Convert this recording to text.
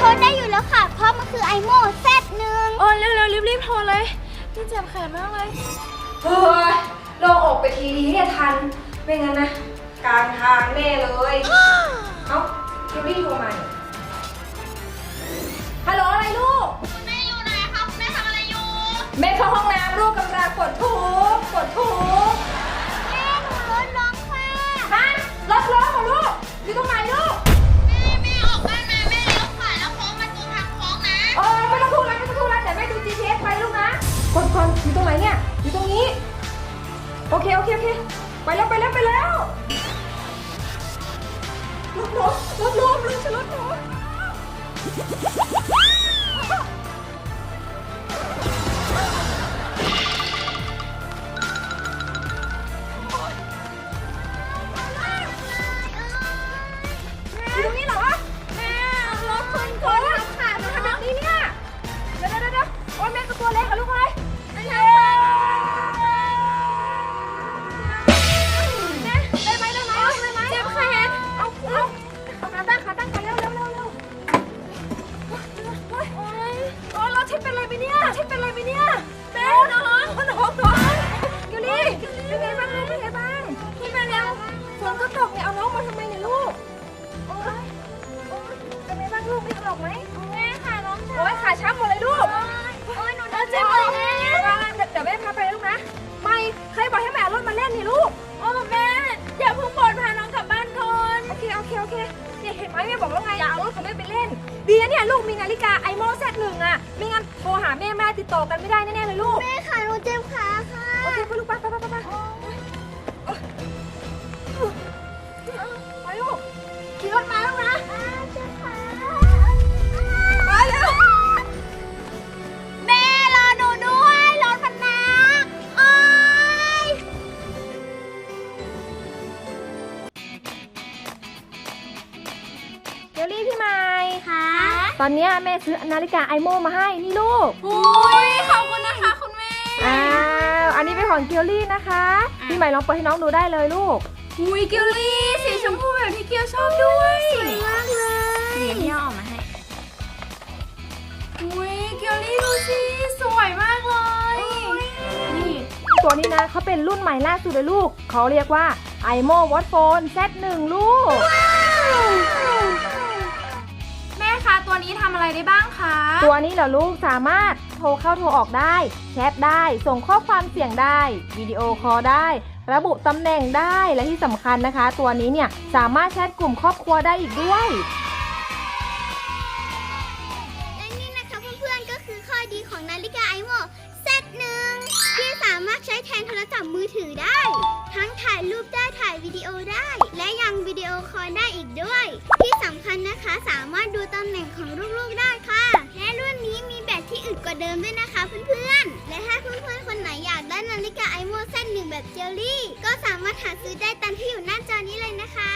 ทรได้อยู่แล้วค่ะ เพราะมันคือไอโม่แซดหนึ่งโอ้เร็วๆรีบๆโทรเลยพี่เจ็บแขนมากเลยเฮ้ยลงออกไปทีนี้เนี่ยทัน ไม่งั้นนะกลางทางแน่เลยเอ้าคิวรี่โทรมาเนี่ยฮัลโหลอะไรลูกแม่อยู่ไหนคะแม่ทำอะไรอยู่ แม่เข้าห้องน้ำลูกกำลังกดทุบกดทุ อยู่ตรงนี้ โอเค โอเค โอเค ไปแล้ว ไปแล้ว ไปแล้วรถล้มรถล้มลูกฉันรถล้มอยู่ตรงนี้เหรอแม่รถคนคนทำขาดมาทำแบบนี้เนี่ย เดี๋ยวเดี๋ยวเดี๋ยวโอ้ยแม่ก็ตัวเล็กอะลูกเอ้ย โอเคโอเคโอเคเนี่ยเห็นไหมแม่บอกแล้วไงอย่าเอารถของแม่ไปเล่น ดีนะเนี่ยลูกมีนาฬิกาไอโมเซตหนึ่งอะไม่งั้นโทรหาแม่แม่ติดต่อกันไม่ได้แน่ๆเลยลูก แม่ค่ะหนูเจ็บขาค่ะ โอเคไป ตอนเนี้ยแม่ซื้อนาฬิกาไอโมมาให้นี่ลูกอุ้ยขอบคุณนะคะคุณแม่ อ้าว อันนี้เป็นของเกียวลี่นะคะพี่ใหม่ลองเปิดให้น้องดูได้เลยลูก อุ้ยเกลลี่สีชมพูแบบที่เกียวชอบด้วยสวยมากเลยนี่พี่เอาออกมาให้ อุ้ยเกลลี่ดูสิสวยมากเลยนี่ตัวนี้นะเขาเป็นรุ่นใหม่ล่าสุดเลยลูกเขาเรียกว่า iMo Watch Phone Z1 ลูกแม่ คะตัวนี้ทำอะไรได้บ้างคะ ตัวนี้เหรอลูกสามารถโทรเข้าโทรออกได้ แชทได้ ส่งข้อความเสียงได้ วิดีโอคอลได้ ระบุตำแหน่งได้และที่สำคัญนะคะ ตัวนี้เนี่ยสามารถแชทกลุ่มครอบครัวได้อีกด้วย และนี่นะคะเพื่อนๆก็คือข้อดีของนาฬิกาไอโม Z1 ที่สามารถใช้แทนโทรศัพท์มือถือได้ ทั้งถ่ายรูปได้ถ่ายวิดีโอได้ คอยได้อีกด้วย ที่สำคัญนะคะสามารถดูตำแหน่งของลูกๆได้ค่ะ และรุ่นนี้มีแบตที่อึดกว่าเดิมด้วยนะคะเพื่อนๆ และถ้าเพื่อนๆคนไหนอยากได้นาฬิกาไอโมเซนหนึ่งแบบเจลลี่ ก็สามารถหาซื้อได้ตามที่อยู่หน้าจอนี้เลยนะคะ